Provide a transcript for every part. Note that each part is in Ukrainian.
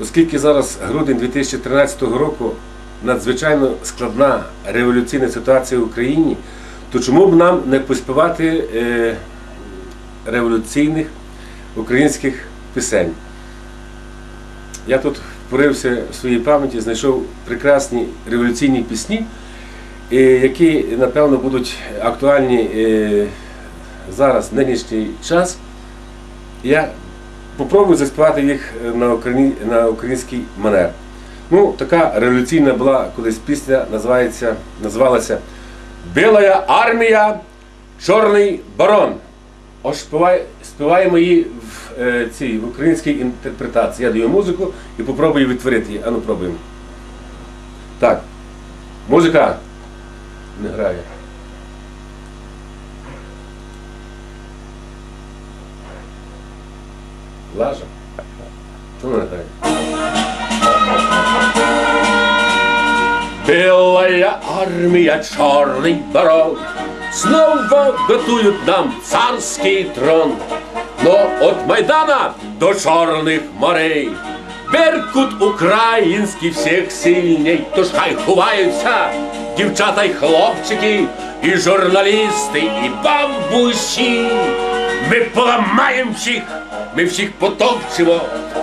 Оскільки зараз грудень 2013 року надзвичайно складна революційна ситуація в Україні, то чому б нам не поспівати е, революційних українських пісень? Я тут порився в своїй пам'яті, знайшов прекрасні революційні пісні, е, які, напевно, будуть актуальні е, зараз, в нинішній час. Я попробую заспівати їх на, україні, на український манер. Ну, така революційна була колись пісня, називається, називалася Білая армія, Чорний барон. Ось співаємо її в, е, цій, в українській інтерпретації. Я даю музику і попробую відтворити її. Ану, пробуємо. Так. Музика не грає. Лажа. Чому не грає? Белая армия, черный барон. Снова готуют нам царский трон. Но от Майдана до черных морей. Беркут український всіх сильней Тож хай ховаються дівчата й хлопчики І журналісти, і бабусі. Ми поламаємо всіх, ми всіх потопчемо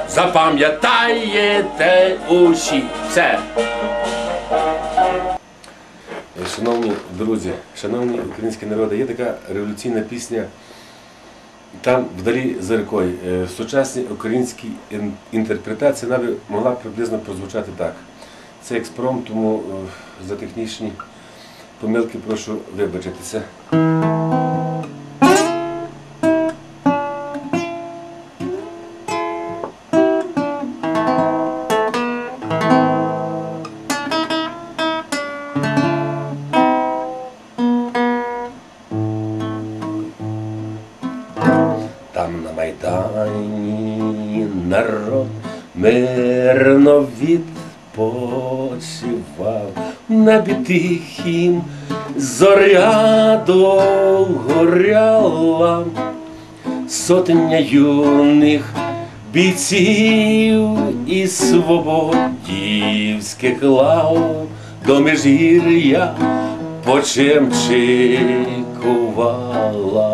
Запам'ятаєте усі Все Шановні друзі, шановні українські народи, є така революційна пісня там вдалі за рікою. Е, В сучасній українській інтерпретації вона могла приблизно прозвучати так. Це експром, тому е, за технічні помилки прошу вибачитися. Народ мирно відпочивав, небі тихім зоря горяла, сотня юних бійців і свободівських лав до межгір'я почемчикувала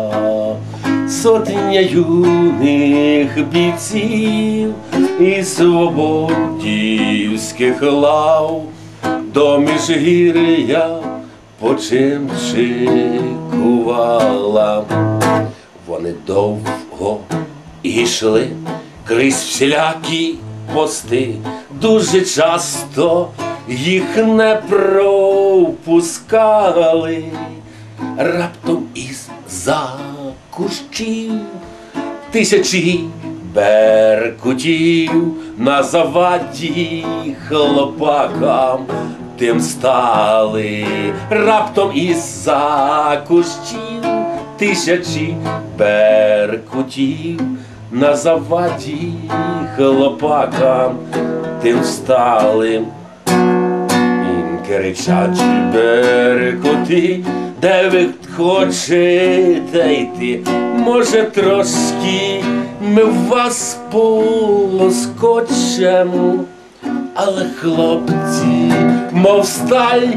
сотня юних бійців і свободівських лав до міжгір'я почимчикувала. Вони довго йшли крізь всілякі пости, дуже часто їх не пропускали раптом із за кущів тисячі беркутів. На заваді хлопакам тим стали. Раптом із за кущів тисячі беркутів. На заваді хлопакам тим стали. Їм кричать берекоти, де ви хочете йти, може трошки ми вас полоскочемо, але хлопці, мов сталь,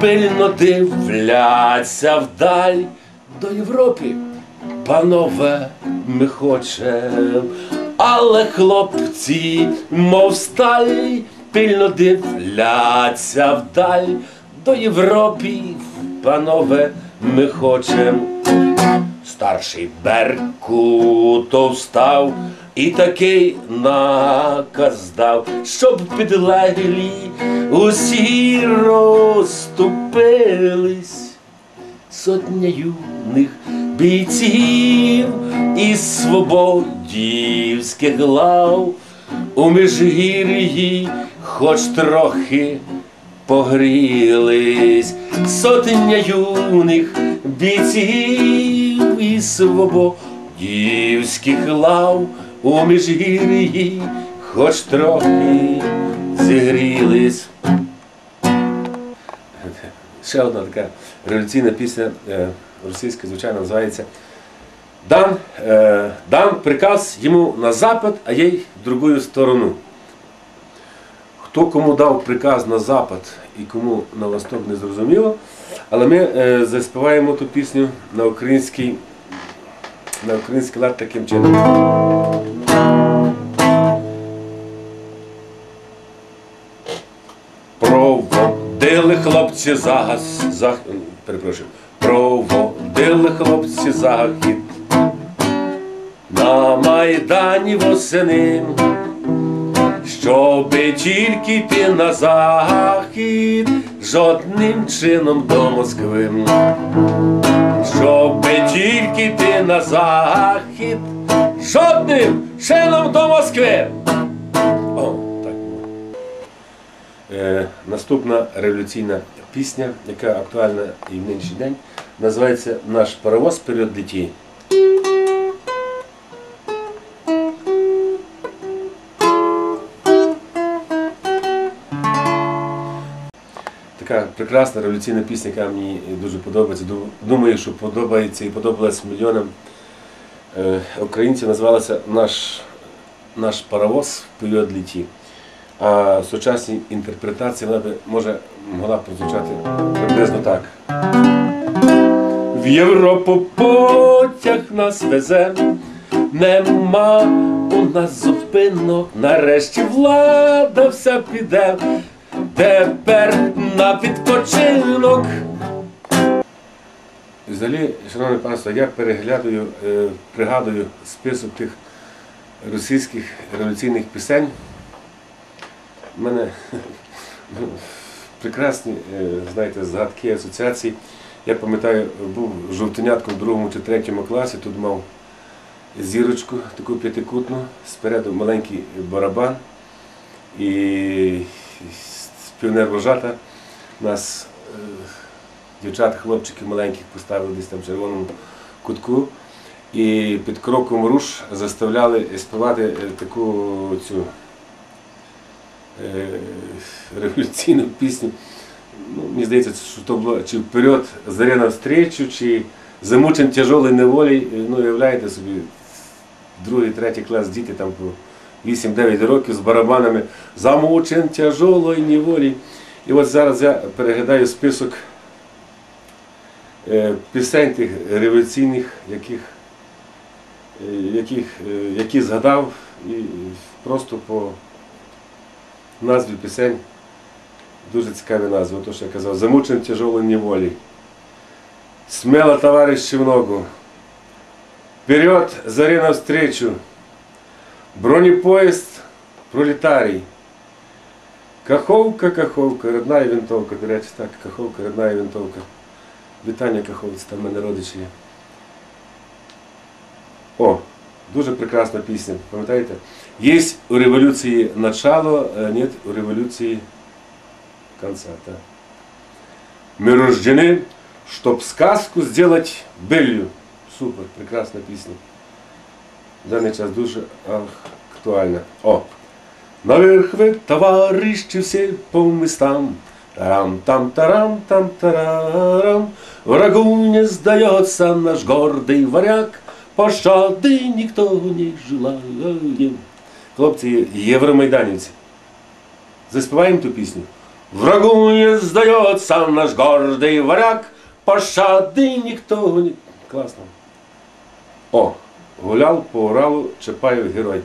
пильно дивляться вдаль. До Європи. Панове, ми хочем, але хлопці, мов сталь, пильно дивляться вдаль до Європи, панове, ми хочем. Старший Беркуто встав і такий наказ дав, щоб підлеглі усі розступились сотня юних бійців із свободівських лав у міжгір'ї хоч трохи погрілись, сотня юних бійців із свободівських лав у міжгір'ї хоч трохи зігрілись. Ще одна така революційна пісня е, російська, звичайно, називається Дан, е, дан приказ йому на запад, а їй в другую сторону. Хто кому дав приказ на запад і кому на восток не зрозуміло. Але ми е, заспіваємо ту пісню на український, на український лад таким чином. Проводили хлопці загас, зах... перепрошую. Проводили хлопці захід на Майдані восени, щоби тільки йти на захід, жодним чином до Москви. Щоби тільки йти на захід, жодним чином до Москви. О, так. Е, наступна революційна пісня, яка актуальна і в нинішній день, називається Наш паровоз перед диті. Прекрасна революційна пісня, яка мені дуже подобається. Думаю, що подобається і подобалась мільйонам е, українців. Називалася Наш, наш паровоз в період літі. А в сучасній інтерпретації вона би може могла прозвучати приблизно так. В Європу потяг нас везе, нема у нас зупинок, нарешті влада вся піде, тепер на відпочинок. Взагалі, шановне панство, я переглядаю, е, пригадую список тих російських революційних пісень. У мене ну, прекрасні, е, знаєте, згадки асоціації. Я пам'ятаю, був жовтенятком в другому чи третьому класі, тут мав зірочку таку п'ятикутну, спереду маленький барабан і піонер-вожата нас е, дівчат, хлопчики маленьких поставили десь там в червоному кутку. І під кроком руш заставляли співати е, таку цю е, революційну пісню. Ну, мені здається, що то було чи вперед заря навстречу, чи замучен тяжолий неволі. Ну, уявляєте собі, другий, третій клас діти там 8-9 років з барабанами замучен тяжолої неволі. І от зараз я переглядаю список е, пісень тих революційних, яких, е, яких, е, які згадав, і просто по назві пісень дуже цікаві назви. То, що я казав, замучен тяжолої неволі. Смело, товарищи, в ногу. Вперед, заре навстречу. Бронепоезд пролетарій. Каховка, Каховка, родная винтовка, до речі, так, Каховка, родная винтовка. Вітання Каховці, там в мене родичі є. О, дуже прекрасна пісня, пам'ятаєте? Є у революції начало, а нет у революції конца. Да. Мы рождены, чтоб сказку сделать былью. Супер, прекрасна пісня. В даний час дуже актуальна. О! Наверх ви, товариші, всі по местам. Тарам там тарам там тарарам. Врагу не сдается наш гордый варяг. Пощады никто не желает. Хлопці, євромайданівці. Заспіваємо ту пісню. Врагу не сдается наш гордый варяг. Пощады никто не... Класно. О, Гуляв по Уралу Чапаєв герой.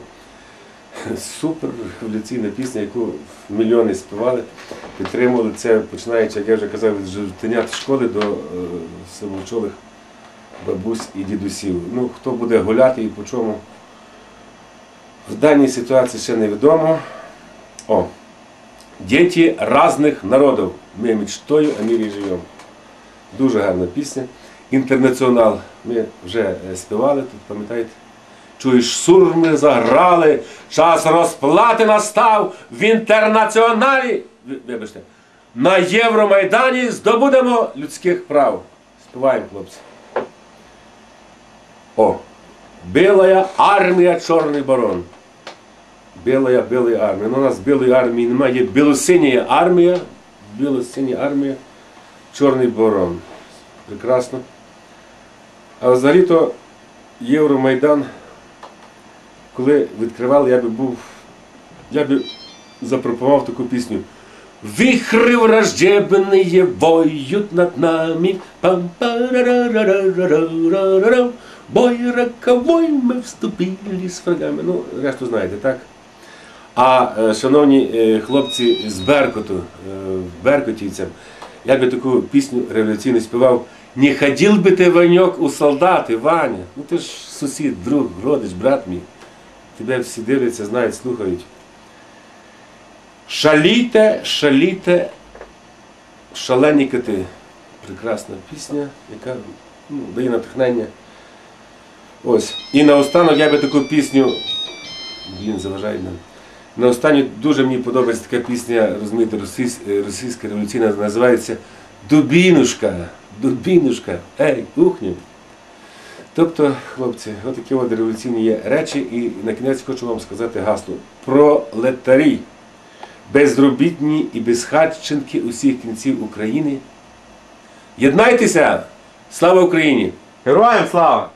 Супер революційна пісня, яку мільйони співали, підтримували це, починаючи, як я вже казав, від жовтенят школи до е, самовчолих бабусь і дідусів. Ну, хто буде гуляти і по чому. В даній ситуації ще невідомо. О, Діти різних народів. Ми мечтою о мірі живемо. Дуже гарна пісня. Інтернаціонал. Ми вже е, співали тут, пам'ятаєте? Чуєш, сурми заграли, час розплати настав в інтернаціоналі. Вибачте, на Євромайдані здобудемо людських прав. Співаємо, хлопці. О, Білая армія, чорний барон. Білая, білая армія. Ну, у нас білої армії немає, є білосиня армія, білосиня армія, чорний барон. Прекрасно. А взагалі то Євромайдан, коли відкривали, я би був, я би запропонував таку пісню. Вихри враждебные воют над нами. Пам Бой роковой ми вступили з фрагами. Ну, решту знаєте, так? А е, шановні е, хлопці з Беркоту, е, беркутівцям, я би таку пісню революційно співав. Не ходив би ти Ваньок у солдати, Ваня. Ну ти ж сусід, друг, родич, брат мій. Тебе всі дивляться, знають, слухають. Шаліте, шаліте, шалені коти. Прекрасна пісня, яка ну, дає натхнення. Ось. І наостанок я би таку пісню. Блін, заважає нам. На останню дуже мені подобається така пісня, розумієте, російсь- російська революційна, називається Дубінушка. Дубінушка. Ей, кухню. Тобто, хлопці, отакі от революційні є речі, і на кінець хочу вам сказати гасло. Пролетарі, безробітні і безхатченки усіх кінців України. Єднайтеся! Слава Україні! Героям слава!